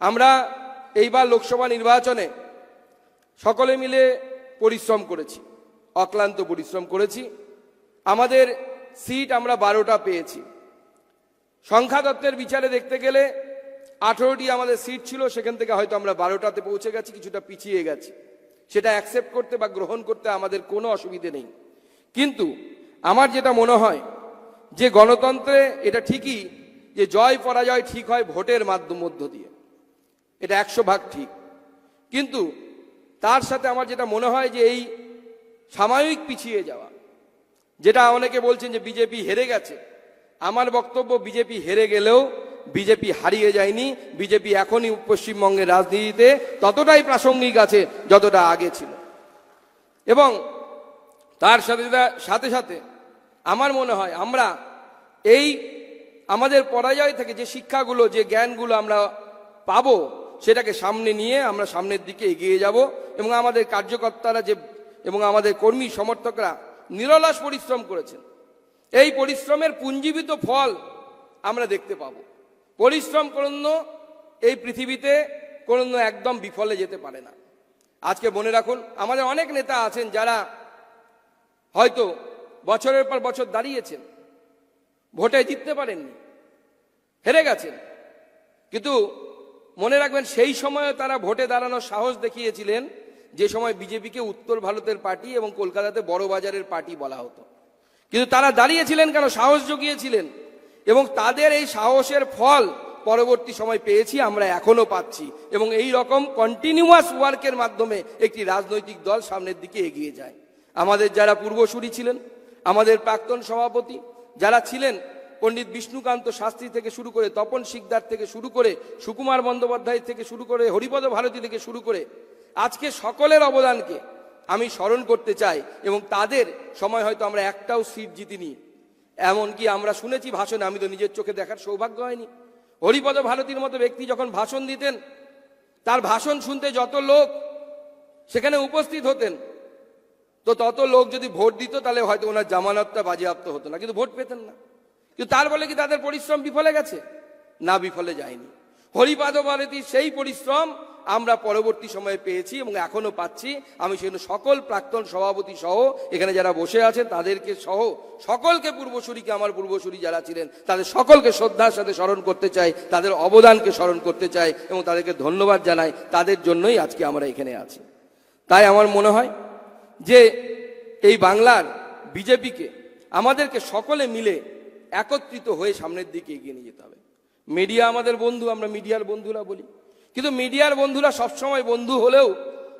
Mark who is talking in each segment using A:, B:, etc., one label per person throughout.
A: আমরা এইবার লোকসভা নির্বাচনে সকলে মিলে পরিশ্রম করেছি, অক্লান্ত পরিশ্রম করেছি। আমাদের সিট আমরা বারোটা পেয়েছি। সংখ্যা তত্ত্বের বিচারে দেখতে গেলে আঠেরোটি আমাদের সিট ছিল, সেখান থেকে হয়তো আমরা বারোটাতে পৌঁছে গেছি, কিছুটা পিছিয়ে গেছি। সেটা অ্যাকসেপ্ট করতে বা গ্রহণ করতে আমাদের কোনো অসুবিধে নেই। কিন্তু আমার যেটা মনে হয়, যে গণতন্ত্রে এটা ঠিকই যে জয় পরাজয় ঠিক হয় ভোটের মাধ্যম মধ্য দিয়ে। এটা একশো ভাগ ঠিক। কিন্তু তার সাথে আমার যেটা মনে হয় যে এই সাময়িক পিছিয়ে যাওয়া, যেটা অনেকে বলছেন যে বিজেপি হেরে গেছে, আমার বক্তব্য বিজেপি হেরে গেলেও বিজেপি হারিয়ে যায়নি, বিজেপি এখনই পশ্চিমবঙ্গের রাজনীতিতে ততটাই প্রাসঙ্গিক আছে যতটা আগে ছিল। এবং তার সাথে সাথে সাথে আমার মনে হয় আমরা এই আমাদের পরাজয় থেকে যে শিক্ষাগুলো, যে জ্ঞানগুলো আমরা পাবো সেটাকে সামনে নিয়ে আমরা সামনের দিকে এগিয়ে যাব এবং আমাদের কার্যকর্তারা যে এবং আমাদের কর্মী সমর্থকরা নিরলাস পরিশ্রম করেছেন। এই পরিশ্রমের পুঞ্জীবিত ফল আমরা দেখতে পাব। পরিশ্রম কোনো এই পৃথিবীতে কোনো একদম বিফলে যেতে পারে না। আজকে মনে রাখুন, আমাদের অনেক নেতা আছেন যারা হয়তো বছরের পর বছর দাঁড়িয়েছেন, ভোটে জিততে পারেননি, হেরে গেছেন। কিন্তু মনে রাখবেন, সেই সময়ে তারা ভোটে দাঁড়ানোর সাহস দেখিয়েছিলেন যে সময় বিজেপিকে উত্তর ভারতের পার্টি এবং কলকাতাতে বড় বাজারের পার্টি বলা হতো। কিন্তু তারা দাঁড়িয়েছিলেন কেন? সাহস জুগিয়েছিলেন। এবং তাদের এই সাহসের ফল পরবর্তী সময় পেয়েছি, আমরা এখনও পাচ্ছি। এবং এই রকম কন্টিনিউয়াস ওয়ার্কের মাধ্যমে একটি রাজনৈতিক দল সামনের দিকে এগিয়ে যায়। আমাদের যারা পূর্বসূরি ছিলেন, আমাদের প্রাক্তন সভাপতি যারা ছিলেন পণ্ডিত বিষ্ণুকান্ত শাস্ত্রী থেকে শুরু করে তপন শিকদার থেকে শুরু করে সুকুমার বন্দ্যোপাধ্যায় থেকে শুরু করে হরিপদ ভারতী থেকে শুরু করে আজকে সকলের অবদানকে আমি স্মরণ করতে চাই এবং তাদের সময় হয়তো আমরা একটাও সিট জিতিনি। এমনকি আমরা শুনেছি ভাষণে, আমি তো নিজের চোখে দেখার সৌভাগ্য হয়নি। হরিপদ ভারতীর মতো ব্যক্তি যখন ভাষণ দিতেন, তার ভাষণ শুনতে যত লোক সেখানে উপস্থিত হতেন, তো তত লোক যদি ভোট দিত, তাহলে হয়তো ওনার জামানতটা বাজেয়াপ্ত হতো না, কিন্তু ভোট পেতেন না। কিন্তু তার বলে কি তাদের পরিশ্রম বিফলে গেছে? না, বিফলে যায়নি। হরিপাদ ভারতীর সেই পরিশ্রম আমরা পরবর্তী সময়ে পেয়েছি এবং এখনও পাচ্ছি। আমি সেজন্য সকল প্রাক্তন সভাপতি সহ এখানে যারা বসে আছেন, তাদেরকে সহ সকলকে পূর্বসূরিকে, আমার পূর্বসূরি যারা ছিলেন, তাদের সকলকে শ্রদ্ধার সাথে স্মরণ করতে চাই, তাদের অবদানকে স্মরণ করতে চাই এবং তাদেরকে ধন্যবাদ জানাই। তাদের জন্যই আজকে আমরা এখানে আছি। তাই আমার মনে হয় যে এই বাংলার বিজেপিকে আমাদেরকে সকলে মিলে একত্রিত হয়ে সামনের দিকে এগিয়ে নিয়ে যেতে হবে। মিডিয়া আমাদের বন্ধু, আমরা মিডিয়ার বন্ধুরা বলি। কিন্তু মিডিয়ার বন্ধুরা সবসময় বন্ধু হলেও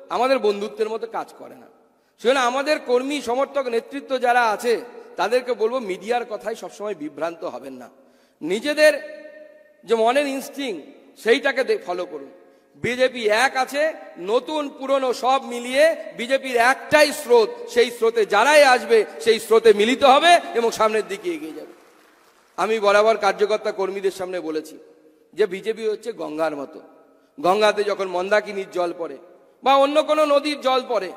A: আমাদের বন্ধুত্বের মতো কাজ করে না। সেজন্য আমাদের কর্মী, সমর্থক, নেতৃত্ব যারা আছে, তাদেরকে বলব মিডিয়ার কথাই সবসময় বিভ্রান্ত হবেন না। নিজেদের যে মনের ইনস্টিং সেইটাকে ফলো করুন। বিজেপি এক আছে, নতুন, পুরনো সব মিলিয়ে বিজেপির একটাই স্রোত। সেই স্রোতে যারাই আসবে, সেই স্রোতে মিলিত হবে এবং সামনের দিকে এগিয়ে যাবে। আমি বরাবর কার্যকর্তা কর্মীদের সামনে বলেছি যে বিজেপি হচ্ছে গঙ্গার মতো। গঙ্গাতে যখন মন্দাকিনীর জল পড়ে বা অন্য কোনো নদীর জল পড়ে,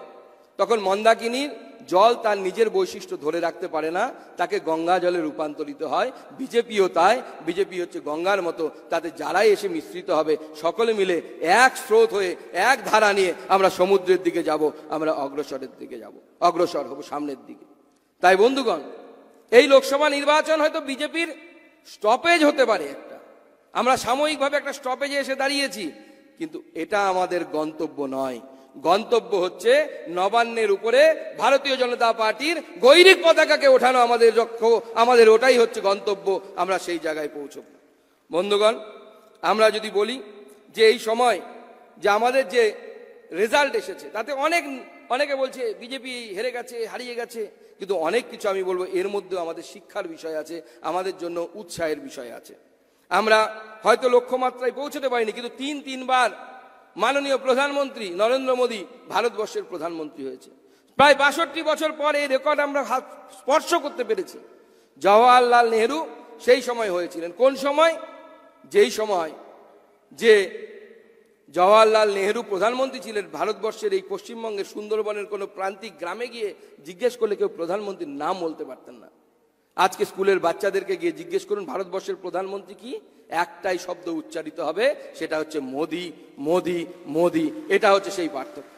A: তখন মন্দাকিনীর জল তার নিজের বৈশিষ্ট্য ধরে রাখতে পারে না, তাকে গঙ্গা জলে রূপান্তরিত হয়। বিজেপিও তাই, বিজেপি হচ্ছে গঙ্গার মতো, তাতে যারাই এসে মিশ্রিত হবে, সকলে মিলে এক স্রোত হয়ে, এক ধারা নিয়ে আমরা সমুদ্রের দিকে যাব, আমরা অগ্রসরের দিকে যাব, অগ্রসর হব সামনের দিকে। তাই বন্ধুগণ এই লোকসভা নির্বাচন হয়তো বিজেপির স্টপেজ হতে পারে একটা। আমরা সাময়িকভাবে একটা স্টপেজে এসে দাঁড়িয়েছি, কিন্তু এটা আমাদের গন্তব্য নয়। গন্তব্য হচ্ছে নবান্নের উপরে ভারতীয় জনতা পার্টির গৈরিক পতাকাকে ওঠানো আমাদের লক্ষ্য, আমাদের ওটাই হচ্ছে গন্তব্য, আমরা সেই জায়গায় পৌঁছব বন্ধুগণ, আমরা যদি বলি যে এই সময় যে আমাদের যে রেজাল্ট এসেছে। তাতে অনেক, অনেকে বলছে বিজেপি হেরে গেছে, হারিয়ে গেছে, কিন্তু অনেক কিছু আমি বলব, এর মধ্যেও আমাদের শিক্ষার বিষয় আছে, আমাদের জন্য উৎসাহের বিষয় আছে। আমরা হয়তো লক্ষ্যমাত্রায় পৌঁছতে পারিনি, কিন্তু তিন, তিনবার মাননীয় প্রধানমন্ত্রী নরেন্দ্র মোদী ভারতবর্ষের প্রধানমন্ত্রী হয়েছে। প্রায় বাষট্টি বছর পর এই রেকর্ড আমরা হাত, স্পর্শ করতে পেরেছি। জওয়াহরলাল নেহরু সেই সময় হয়েছিলেন। কোন সময়? যেই সময় যে জওয়াহরলাল নেহরু প্রধানমন্ত্রী ছিলেন। ভারতবর্ষের এই পশ্চিমবঙ্গের সুন্দরবনের কোনো প্রান্তিক গ্রামে গিয়ে জিজ্ঞেস করলে কেউ প্রধানমন্ত্রীর নাম বলতে পারতেন না। আজকে স্কুলের বাচ্চাদেরকে গিয়ে জিজ্ঞেস করুন, ভারতবর্ষের প্রধানমন্ত্রী কি? একটাই শব্দ উচ্চারিত হবে, সেটা হচ্ছে মোদি মোদি মোদি। এটা হচ্ছে সেই পার্থক্য।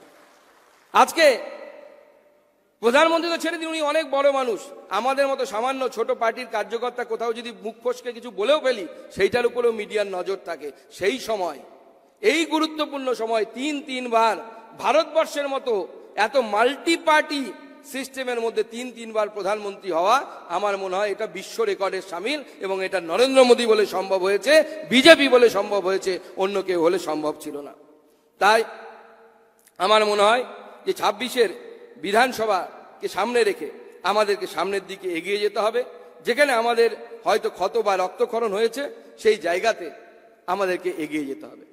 A: আজকে প্রধানমন্ত্রী তো ছেড়ে দিন, উনি অনেক বড় মানুষ। আমাদের মতো সামান্য ছোট পার্টির কার্যকর্তা কোথাও যদি মুখ ফসকে কিছু বলেও ফেলি, সেইটার উপরেও মিডিয়ার নজর থাকে। সেই সময় এই গুরুত্বপূর্ণ সময় তিন, তিনবার ভারতবর্ষের মতো এত মাল্টি পার্টি সিস্টেমের মধ্যে তিন, তিনবার প্রধানমন্ত্রী হওয়া আমার মনে হয় এটা বিশ্ব রেকর্ডের সামিল এবং এটা নরেন্দ্র মোদী বলে সম্ভব হয়েছে, বিজেপি বলে সম্ভব হয়েছে, অন্য কেউ হলে সম্ভব ছিল না। তাই আমার মনে হয় যে ছাব্বিশের বিধানসভাকে সামনে রেখে আমাদেরকে সামনের দিকে এগিয়ে যেতে হবে, যেখানে আমাদের হয়তো ক্ষত বা রক্তক্ষরণ হয়েছে, সেই জায়গাতে আমাদেরকে এগিয়ে যেতে হবে।